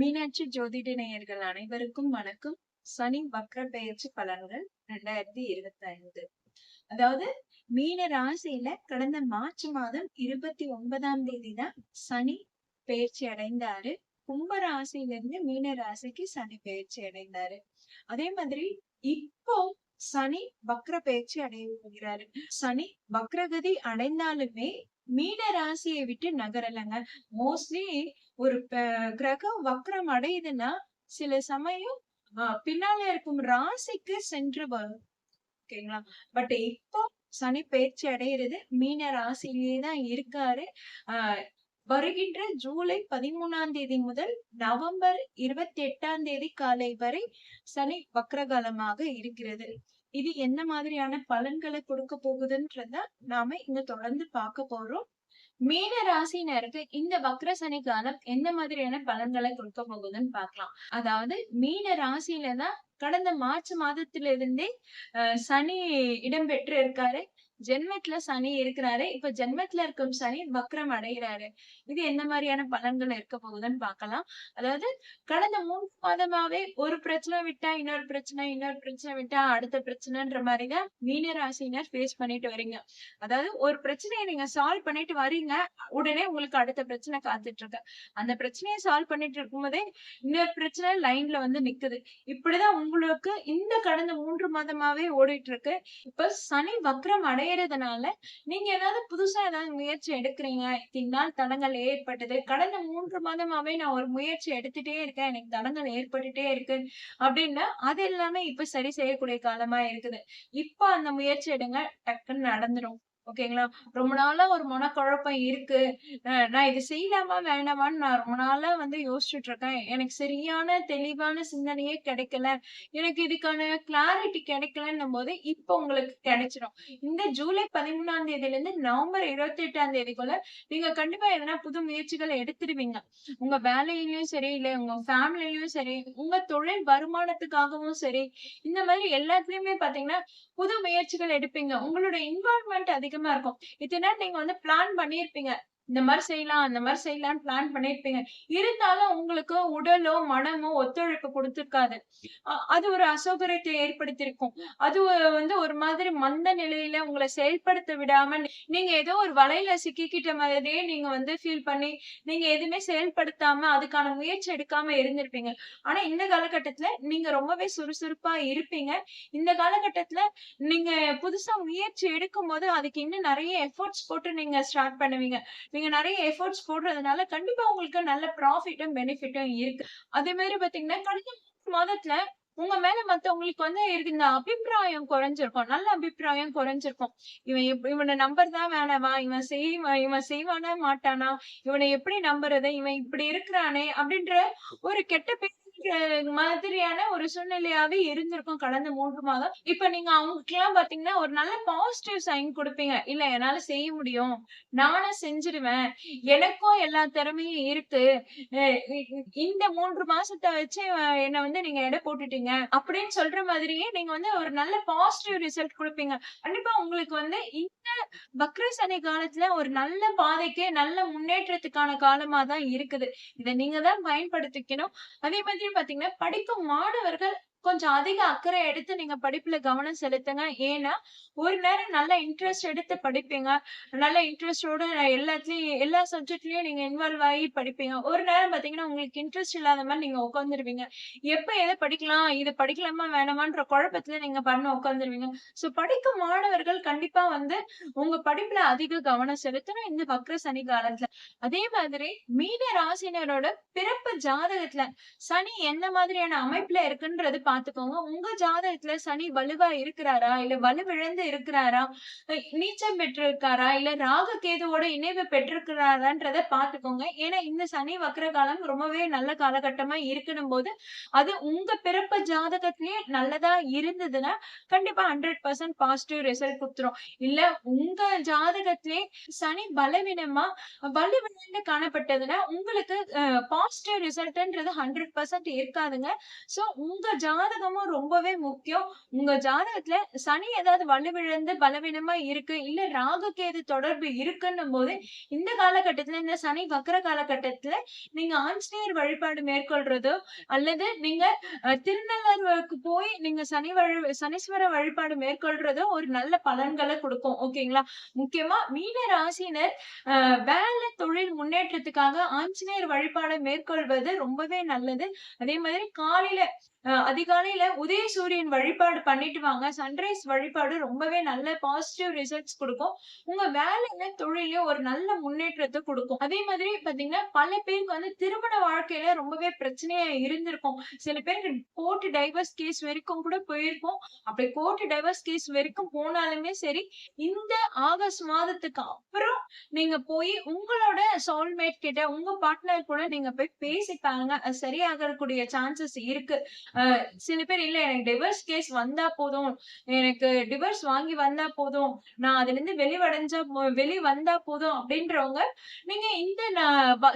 மீனாட்சி ஜோதிட நேயர்கள் அனைவருக்கும் வணக்கம். சனி வக்ர பெயர்ச்சி பலன்கள் ரெண்டாயிரத்தி இருபத்தி ஐந்து அதாவது மீன ராசியில கடந்த மார்ச் மாதம் இருபத்தி ஒன்பதாம் தேதி தான் சனி பெயர்ச்சி அடைந்தாரு. கும்ப ராசியிலிருந்து மீன ராசிக்கு சனி பெயர்ச்சி அடைந்தாரு. அதே மாதிரி இப்போ சனி வக்ர பெயர்ச்சி அடைய போகிறாரு. சனி வக்ரகதி அடைந்தாலுமே மீன ராசியை விட்டு நகரலங்க. மோஸ்ட்லி ஒரு கிரகம் வக்ரம் அடையுதுன்னா சில சமயம் ஆஹ் பின்னால இருக்கும் ராசிக்கு சென்று வரும் ஓகேங்களா? பட் இப்போ சனி பயிற்சி அடைகிறது மீன ராசியிலேயே தான் இருக்காரு. ஆஹ் வருகின்ற ஜூலை பதிமூணாம் தேதி முதல் நவம்பர் இருபத்தி எட்டாம் தேதி காலை வரை சனி வக்ரகாலமாக இருக்கிறது. இது என்ன மாதிரியான பலன்களை கொடுக்க போகுதுன்றத நாம இங்க தொடர்ந்து பார்க்க போறோம். மீன ராசினருக்கு இந்த வக்ர சனி காலம் எந்த மாதிரியான பலன்களை கொடுக்க போகுதுன்னு பார்க்கலாம். அதாவது மீன ராசியில தான் கடந்த மார்ச் மாதத்திலிருந்தே சனி இடம் பெற்று இருக்காரு ஜென்மத்துல சனி இருக்கிறாரு. இப்ப ஜென்மத்துல இருக்கும் சனி வக்ரம் அடைகிறாரு. இது எந்த மாதிரியான பலன்கள் இருக்க போகுதுன்னு பாக்கலாம் அதாவது கடந்த மூணு மாதமாவே ஒரு பிரச்சனை விட்டா இன்னொரு பிரச்சனை இன்னொரு பிரச்சனை விட்டா அடுத்த பிரச்சனைன்ற மாதிரிதான் மீன ராசினர் ஃபேஸ் பண்ணிட்டு வரீங்க அதாவது ஒரு பிரச்சனையை நீங்க சால்வ் பண்ணிட்டு வரீங்க உடனே உங்களுக்கு அடுத்த பிரச்சனை காத்துட்டு இருக்கு. அந்த பிரச்சனையை சால்வ் பண்ணிட்டு இருக்கும்போதே இன்னொரு பிரச்சனை லைன்ல வந்து நிக்குது. இப்படிதான் உங்களுக்கு இந்த கடந்த மூன்று மாதமாவே ஓடிட்டு இருக்கு. இப்ப சனி வக்ரம் அடையிறதுனால நீங்க ஏதாவது புதுசா ஏதாவது முயற்சி எடுக்கிறீங்க? இத்தினால் தடங்கள் ஏற்பட்டது. கடந்த மூன்று மாதமாவே நான் ஒரு முயற்சி எடுத்துட்டே இருக்கேன். எனக்கு தடங்கள் ஏற்பட்டுட்டே இருக்கு. அப்படின்னா அது எல்லாமே இப்ப சரி செய்யக்கூடிய காலமா இருக்குது. இப்ப அந்த முயற்சி எடுங்க டக்குன்னு நடந்துரும். ஓகேங்களா ரொம்ப நாளா ஒரு மனக்குழப்பம் இருக்கு. நான் இது செய்யலாமா வேணாமான்னு நான் ரொம்ப நாளா வந்து யோசிச்சுட்டு இருக்கேன். எனக்கு சரியான தெளிவான சிந்தனையே கிடைக்கல. எனக்கு இதுக்கான கிளாரிட்டி கிடைக்கலன்னும் போது இப்ப உங்களுக்கு கிடைச்சிடும் இந்த ஜூலை பதிமூணாம் தேதியில இருந்து நவம்பர் இருபத்தி எட்டாம் தேதிக்குள்ள நீங்க கண்டிப்பா எதனா புது முயற்சிகளை எடுத்துருவீங்க உங்க வேலையிலயும் சரி இல்ல உங்க ஃபேமிலிலயும் சரி உங்க தொழில் வருமானத்துக்காகவும் சரி இந்த மாதிரி எல்லாத்துலயுமே பாத்தீங்கன்னா புது முயற்சிகள் எடுப்பீங்க. உங்களோட இன்வால்மெண்ட் அதிகம் இருக்கும். இத்தனை நீங்க வந்து பிளான் பண்ணியிருப்பீங்க. இந்த மாதிரி செய்யலாம் அந்த மாதிரி செய்யலாம்னு பிளான் பண்ணிருப்பீங்க இருந்தாலும் உங்களுக்கு உடலோ மனமோ ஒத்துழைப்பு கொடுத்துருக்காது. அது ஒரு அசௌகரியத்தை ஏற்படுத்தியிருக்கும். அது வந்து ஒரு மாதிரி மந்த நிலையில உங்களை செயல்படுத்த விடாம நீங்க ஏதோ ஒரு வலையில சிக்கிக்கிட்ட மாதிரியே நீங்க வந்து ஃபீல் பண்ணி நீங்க எதுவுமே செயல்படுத்தாம அதுக்கான முயற்சி எடுக்காம இருந்திருப்பீங்க. ஆனா இந்த காலகட்டத்துல நீங்க ரொம்பவே சுறுசுறுப்பா இருப்பீங்க. இந்த காலகட்டத்துல நீங்க புதுசா முயற்சி எடுக்கும் போது அதுக்கு இன்னும் நிறைய எஃபோர்ட்ஸ் போட்டு நீங்க ஸ்டார்ட் பண்ணுவீங்க. நீங்க நிறைய எஃபோர்ட்ஸ் போடுறதுனால கண்டிப்பா உங்களுக்கு நல்ல ப்ராஃபிட்டும் பெனிஃபிட்டும் இருக்கு. அதே மாதிரி பாத்தீங்கன்னா கடந்த மாதத்துல உங்க மேல மத்தவங்களுக்கு வந்து இருந்த இந்த அபிப்பிராயம் குறைஞ்சிருக்கும். நல்ல அபிப்பிராயம் குறைஞ்சிருக்கும். இவன் எப்- இவனை நம்பர் தான் வேணவா இவன் செய்வான் இவன் செய்வானா மாட்டானா? இவனை எப்படி நம்புறது? இவன் இப்படி இருக்கிறானே அப்படின்ற ஒரு கெட்ட பேர் மாதிரியான ஒரு சூழ்நிலையாவே இருந்திருக்கும் கடந்த மூன்று மாதம். இப்ப நீங்க அவங்களுக்கு எல்லாம் பாத்தீங்கன்னா ஒரு நல்ல பாசிட்டிவ் சைன் கொடுப்பீங்க. இல்ல என்னால செய்ய முடியும். நானும் செஞ்சிருவேன். எனக்கும் எல்லா திறமையும் இருக்கு. அஹ் இந்த மூன்று மாசத்தை வச்சு என்ன வந்து நீங்க எடை போட்டுட்டீங்க. அப்படின்னு சொல்ற மாதிரியே நீங்க வந்து ஒரு நல்ல பாசிட்டிவ் ரிசல்ட் கொடுப்பீங்க. கண்டிப்பா உங்களுக்கு வந்து இந்த பக்ரீஸ் சனி காலத்துல ஒரு நல்ல பாதைக்கு நல்ல முன்னேற்றத்துக்கான காலமா தான் இருக்குது. இதை நீங்க தான் பயன்படுத்திக்கணும். அதே மாதிரி பாத்தீங்கன்னா படிக்கும் மாணவர்கள் கொஞ்சம் அதிக அக்கறை எடுத்து நீங்க படிப்புல கவனம் செலுத்துங்க. ஏன்னா ஒரு நேரம் நல்ல இன்ட்ரெஸ்ட் எடுத்து படிப்பீங்க. நல்ல இன்ட்ரெஸ்டோட எல்லாத்துலயும் எல்லா சப்ஜெக்ட்லயும் நீங்க இன்வால்வ் ஆகி படிப்பீங்க. ஒரு நேரம் பாத்தீங்கன்னா உங்களுக்கு இன்ட்ரெஸ்ட் இல்லாத மாதிரி நீங்க உட்காந்துருவீங்க எப்ப எதை படிக்கலாம் இது படிக்கலாமா வேணாமான்ற குழப்பத்துல நீங்க பண்ண உட்காந்துருவீங்க சோ படிக்கும் மாணவர்கள் கண்டிப்பா வந்து உங்க படிப்புல அதிக கவனம் செலுத்தணும் இந்த வக்ர சனி காலத்துல. அதே மாதிரி மீன ராசினரோட பிறப்பு ஜாதகத்துல சனி எந்த மாதிரியான அமைப்புல இருக்குன்றது பாத்துக்கோங்க உங்க ஜாதகத்துல சனி வலுவா இருக்கிறாரா? இல்ல வலுவிழந்து இருக்கிறாரா? நீச்சம் பெற்றிருக்காரா? இல்ல ராக கேதுவோட இணைவு பெற்றிருக்கிறாரான்றத பாத்துக்கோங்க ஏன்னா இந்த சனி வக்கர காலம் ரொம்பவே நல்ல காலகட்டமா இருக்கணும் போது அது உங்க பிறப்பு ஜாதகத்திலேயே நல்லதா இருந்ததுன்னா கண்டிப்பா ஹண்ட்ரட் பர்சன்ட் பாசிட்டிவ் ரிசல்ட் கொடுத்துரும். இல்ல உங்க ஜாதகத்திலே சனி பலவீனமா வலுவிழந்து காணப்பட்டதுன்னா உங்களுக்கு பாசிட்டிவ் ரிசல்ட்ன்றது ஹண்ட்ரட் பர்சன்ட் இருக்காதுங்க. சோ உங்க ஜாத ஜாதகமும் ரொம்பவே முக்கியம். உங்க ஜாதகத்துல சனி ஏதாவது வலுவிழந்து பலவீனமா இருக்கு, இல்ல ராகு, கேது தொடர்பு இருக்குன்னும்போது, இந்த காலகட்டத்துல இந்த சனி வக்கர காலகட்டத்துல நீங்க ஆஞ்சநேயர் வழிபாடு மேற்கொள்றதோ, அல்லது நீங்க அ திருநள்ளாறுக்கு போய் நீங்க சனி வழி சனீஸ்வர வழிபாடு மேற்கொள்றதோ ஒரு நல்ல பலன்களை கொடுக்கும் ஓகேங்களா? முக்கியமா மீன ராசினர் வேலை, தொழில் முன்னேற்றத்துக்காக ஆஞ்சநேயர் வழிபாடு மேற்கொள்வது ரொம்பவே நல்லது. அதே மாதிரி காலையில அதிகாலையில உதய சூரியன் வழிபாடு பண்ணிட்டு வாங்க. சன்ரைஸ் வழிபாடு ரொம்பவே நல்ல பாசிட்டிவ் ரிசல்ட்ஸ் கொடுக்கும் உங்க வேலையில, தொழில ஒரு நல்ல முன்னேற்றத்தை கொடுக்கும் அதே மாதிரி பாத்தீங்கன்னா, பல பேருக்கு வந்து திருமண வாழ்க்கையில ரொம்பவே பிரச்சனையா இருந்திருக்கும். சில பேருக்கு கோர்ட் டைவர்ஸ் கேஸ் வரைக்கும் கூட போயிருக்கும். அப்படி கோர்ட் டைவர்ஸ் கேஸ் வரைக்கும் போனாலுமே சரி, இந்த ஆகஸ்ட் மாதத்துக்கு அப்புறம் நீங்க போய் உங்களோட சோல்மேட் கிட்ட, உங்க பார்ட்னர் கூட நீங்க போய் பேசி பாருங்க. சரியாகக்கூடிய சான்சஸ் இருக்கு. சில பேர் இல்ல எனக்கு டிவர்ஸ் கேஸ் வந்தா போதும். எனக்கு டிவோர்ஸ் வாங்கி வந்தா போதும். நான் அதுலருந்து வெளிவடைஞ்சா வெளி வந்தா போதும் அப்படின்றவங்க, நீங்க இந்த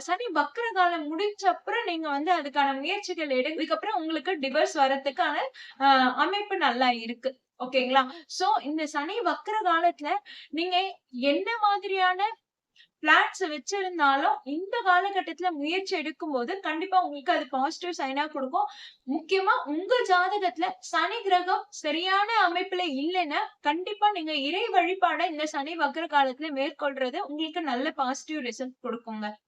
சனி வக்ர காலம் முடிஞ்ச அப்புறம் நீங்க வந்து அதுக்கான முயற்சிகள் எடுங்க. இதுக்கப்புறம் உங்களுக்கு டிவோர்ஸ் வரத்துக்கான அமைப்பு நல்லா இருக்கு. ஓகேங்களா? சோ இந்த சனி வக்கர காலத்துல நீங்க என்ன மாதிரியான பிளான்ஸ் வச்சிருந்தாலும், இந்த காலகட்டத்துல முயற்சி எடுக்கும் போது கண்டிப்பா உங்களுக்கு அது பாசிட்டிவ் சைனா கொடுக்கும் முக்கியமா உங்க ஜாதகத்துல சனி கிரகம் சரியான அமைப்புல இல்லைன்னா கண்டிப்பா நீங்க இறை வழிபாட இந்த சனி வக்கர காலத்துல மேற்கொள்றது உங்களுக்கு நல்ல பாசிட்டிவ் ரிசல்ட் கொடுக்குங்க